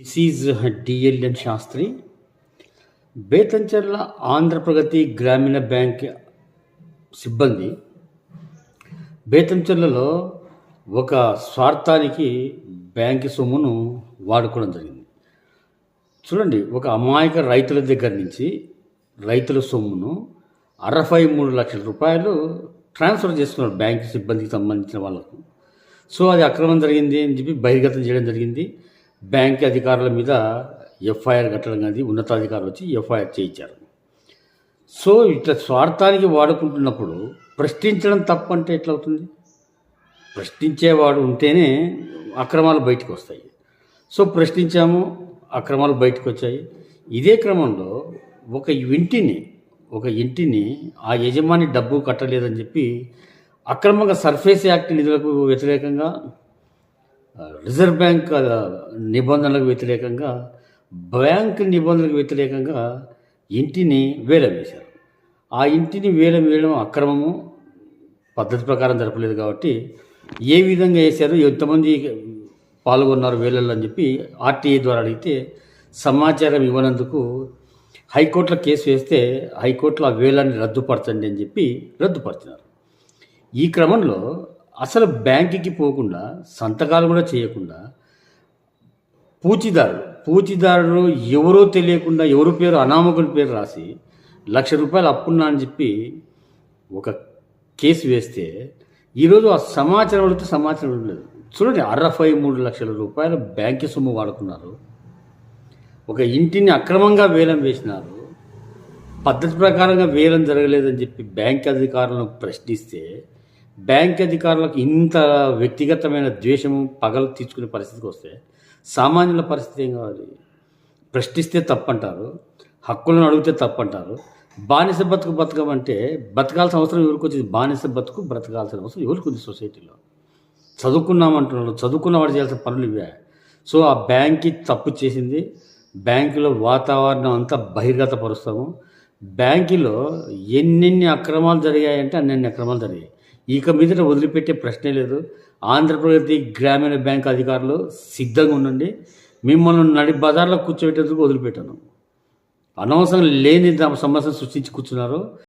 This is DLN Shastri Bethamcherla Andhra Pragathi Grameena bank సిబ్బంది బేతంచెర్లలో ఒక స్వార్థానికి బ్యాంక్ సొమ్మును వాడుకోవడం జరిగింది. చూడండి ఒక అమాయక రైతుల దగ్గర నుంచి రైతుల సొమ్మును అరవై మూడు లక్షల రూపాయలు ట్రాన్స్ఫర్ చేసుకున్నారు బ్యాంక్ సిబ్బందికి సంబంధించిన వాళ్ళకు. సో అది అక్రమం జరిగింది అని చెప్పి బహిర్గతం చేయడం జరిగింది. బ్యాంక్ అధికారుల మీద ఎఫ్ఐఆర్ కట్టడం కానీ ఉన్నతాధికారులు వచ్చి ఎఫ్ఐఆర్ చేయించారు. సో ఇట్లా స్వార్థానికి వాడుకుంటున్నప్పుడు ప్రశ్నించడం తప్పంటే ఎట్లవుతుంది? అవుతుంది ప్రశ్నించేవాడు ఉంటేనే అక్రమాలు బయటకు వస్తాయి. సో ప్రశ్నించాము అక్రమాలు బయటకు వచ్చాయి ఇదే క్రమంలో ఒక ఇంటిని ఒక ఇంటిని ఆ యజమాని డబ్బు కట్టలేదని చెప్పి అక్రమంగా సర్ఫేస్ యాక్ట్ నిధులకు వ్యతిరేకంగా రిజర్వ్ బ్యాంక్ నిబంధనలకు వ్యతిరేకంగా బ్యాంక్ నిబంధనలకు వ్యతిరేకంగా ఇంటిని వేలం వేశారు. ఆ ఇంటిని వేలం వేయడం అక్రమము పద్ధతి ప్రకారం జరపలేదు కాబట్టి ఏ విధంగా వేశారు ఎంతమంది పాల్గొన్నారు వేలల్లో అని చెప్పి ఆర్టీఏ ద్వారా అడిగితే సమాచారం ఇవ్వనందుకు హైకోర్టులో కేసు వేస్తే హైకోర్టులో ఆ వేలాన్ని రద్దుపరచండి అని చెప్పి రద్దుపరిచినారు. ఈ క్రమంలో అసలు బ్యాంకుకి పోకుండా సంతకాలు కూడా చేయకుండా పూచిదారుడు పూచిదారుడు ఎవరో తెలియకుండా ఎవరి పేరు అనామకుని పేరు రాసి లక్ష రూపాయలు అప్పున్నా అని చెప్పి ఒక కేసు వేస్తే ఈరోజు ఆ సమాచారం అడిగితే సమాచారం లేదు చూడండి అరవై మూడు లక్షల రూపాయలు బ్యాంకు సొమ్ము వాడుకున్నారు. ఒక ఇంటిని అక్రమంగా వేలం వేసినారు. పద్ధతి ప్రకారంగా వేలం జరగలేదని చెప్పి బ్యాంక్ అధికారులను ప్రశ్నిస్తే బ్యాంక్ అధికారులకు ఇంత వ్యక్తిగతమైన ద్వేషము పగలు తీర్చుకునే పరిస్థితికి వస్తే సామాన్యుల పరిస్థితి ఏం కావాలి? ప్రశ్నిస్తే తప్పంటారు హక్కులను అడిగితే తప్పంటారు. బానిస బతుకు బతకమంటే బతకాల్సిన అవసరం ఎవరికి వచ్చింది? బానిస బతుకు బ్రతకాల్సిన అవసరం ఎవరికి ఉంది సొసైటీలో? చదువుకున్నామంటున్నారు చదువుకున్న వాడు చేయాల్సిన పనులు ఇవే. సో ఆ బ్యాంక్కి తప్పు చేసింది బ్యాంకులో వాతావరణం అంతా బహిర్గతపరుస్తాము. బ్యాంకులో ఎన్నెన్ని అక్రమాలు జరిగాయంటే అన్నెన్ని అక్రమాలు జరిగాయి. ఇక మీదట వదిలిపెట్టే ప్రశ్నే లేదు. ఆంధ్రప్రగతి గ్రామీణ బ్యాంక్ అధికారులు సిద్ధంగా ఉండండి. మిమ్మల్ని నడి బజార్లో కూర్చోబెట్టేందుకు వదిలిపెట్టాను. అనవసరం లేని సమస్యను సృష్టించి కూర్చున్నారు.